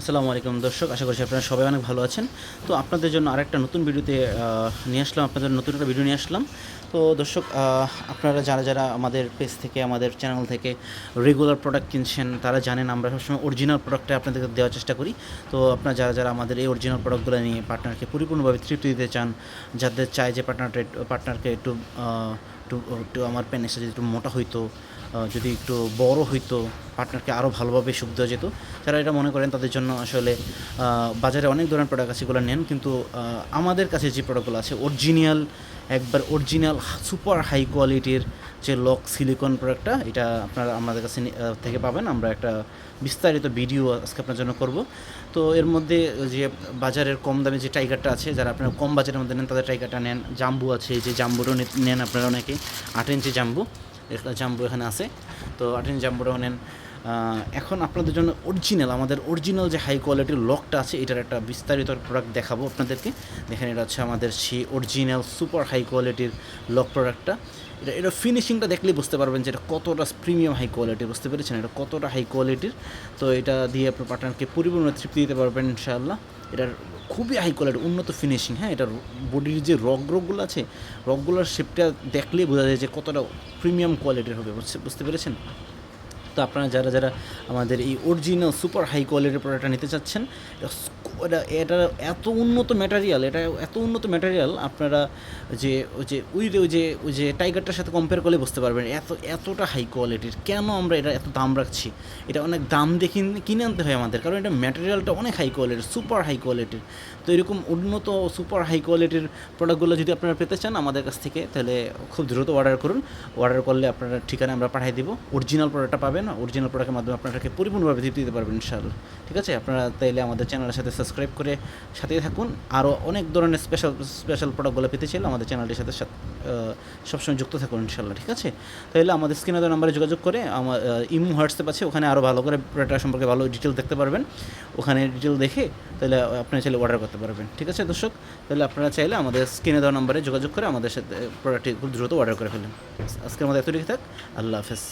আসসালামু আলাইকুম দর্শক, আশা করছি আপনারা সবাই অনেক ভালো আছেন। তো আপনাদের জন্য আরেকটা নতুন ভিডিওতে নিয়ে আসলাম, আপনাদের নতুন একটা ভিডিও নিয়ে আসলাম। তো দর্শক আপনারা যারা যারা আমাদের পেজ থেকে, আমাদের চ্যানেল থেকে রেগুলার প্রোডাক্ট কিনছেন, তারা জানেন আমরা সবসময় অরিজিনাল প্রোডাক্টটা আপনাদেরকে দেওয়ার চেষ্টা করি। তো আপনারা যারা যারা আমাদের এই অরিজিনাল প্রোডাক্টগুলো নিয়ে পার্টনারকে পরিপূর্ণভাবে তৃপ্তি দিতে চান, যাদের চায় যে পার্টনারটা পার্টনারকে একটু একটু একটু আমার প্যানেসটা যদি একটু মোটা হইতো যদি একটু বড় হইতো পার্টনারকে আরও ভালোভাবে সুখ দেওয়া যেত। যারা এটা মনে করেন তাদের জন্য আসলে বাজারে অনেক ধরনের প্রোডাক্ট আছে এগুলো নেন, কিন্তু আমাদের কাছে যে প্রোডাক্টগুলো আছে অরিজিনাল একবার অরিজিনাল সুপার হাই কোয়ালিটির যে লক সিলিকন প্রোডাক্টটা এটা আপনারা আমাদের কাছে থেকে পাবেন। আমরা একটা বিস্তারিত ভিডিও আজকে আপনার জন্য করব। তো এর মধ্যে যে বাজারের কম দামে যে টাইগারটা আছে, যারা আপনারা কম বাজারের মধ্যে নেন, তাদের টাইগারটা নেন। জাম্বু আছে যে জাম্বুরও নেন আপনারা অনেকে। আট ইঞ্চি জাম্বু। জাম্বু এখানে আছে। তো আট ইঞ্চি জাম্বুটাও নেন। এখন আপনাদের জন্য অরিজিনাল আমাদের অরিজিনাল যে হাই কোয়ালিটির লকটা আছে, এটার একটা বিস্তারিত প্রোডাক্ট দেখাবো আপনাদেরকে। দেখেন, এটা হচ্ছে আমাদের সেই অরিজিনাল সুপার হাই কোয়ালিটির লক প্রোডাক্টটা এটা এটা ফিনিশিংটা দেখলেই বুঝতে পারবেন যে এটা কতটা প্রিমিয়াম হাই কোয়ালিটির বুঝতে পেরেছেন? এটা কতটা হাই কোয়ালিটির তো এটা দিয়ে আপনার পার্টনারকে পরিপূর্ণ তৃপ্তি দিতে পারবেন, ইনশাআল্লাহ। এটার খুবই হাই কোয়ালিটি উন্নত ফিনিশিং হ্যাঁ? এটার বডির যে রক রকগুলো আছে রকগুলোর শেপটা দেখলেই বোঝা যায় যে কতটা প্রিমিয়াম কোয়ালিটির হবে বুঝতে পেরেছেন? তো আপনারা যারা যারা আমাদের এই অরিজিনাল সুপার হাই কোয়ালিটির প্রোডাক্টটা নিতে চাচ্ছেন স্কো- এটা এত উন্নত ম্যাটেরিয়াল এটা এত উন্নত ম্যাটেরিয়াল আপনারা যে ওই যে ওই যে ওই যে ওই যে টাইগারটার সাথে কম্পেয়ার করলে বুঝতে পারবেন এত, এতটা হাই কোয়ালিটির কেন আমরা এটা এত দাম রাখছি? এটা অনেক দাম দিয়ে কিন- আনতে হয় আমাদের, কারণ এটা ম্যাটেরিয়ালটা অনেক হাই কোয়ালিটির সুপার হাই কোয়ালিটির তো এরকম উন্নত সুপার হাই কোয়ালিটির প্রোডাক্টগুলো যদি আপনারা পেতে চান আমাদের কাছ থেকে, তাহলে খুব দ্রুত অর্ডার করুন। অর্ডার করলে আপনারা ঠিকানা আমরা পাঠিয়ে দিব। অরিজিনাল প্রোডাক্টটা পাবেন অরিজিনাল প্রোডাক্টের মাধ্যমে আপনারাকে পরিপূর্ণভাবে দিতে পারবেন ইনশাআল্লাহ। ঠিক আছে? আপনারা তাইলে আমাদের চ্যানেলের সাথে সাবস্ক্রাইব করে সাথেই থাকুন। আরও অনেক ধরনের স্পেশাল স্পেশাল প্রোডাক্টগুলো পেতে চাইলে আমাদের চ্যানেলটির সাথে সবসময় যুক্ত থাকুন ইনশাল্লাহ, ঠিক আছে? তাহলে আমাদের স্ক্রিনে দেওয়া নাম্বারে যোগাযোগ করে আমার ইমো, হোয়াটসঅ্যাপ আছে, ওখানে আরও ভালো করে প্রোডাক্টটা সম্পর্কে ভালো ডিটেল দেখতে পারবেন। ওখানে ডিটেল দেখে তাহলে আপনারা চাইলে অর্ডার করতে পারবেন, ঠিক আছে দর্শক? তাহলে আপনারা চাইলে আমাদের স্ক্রিনে দেওয়া নাম্বারে যোগাযোগ করে আমাদের সাথে প্রোডাক্টটি খুব দ্রুত অর্ডার করে ফেলেন। আজকের আমাদের এত থাক, আল্লাহ হাফেজ।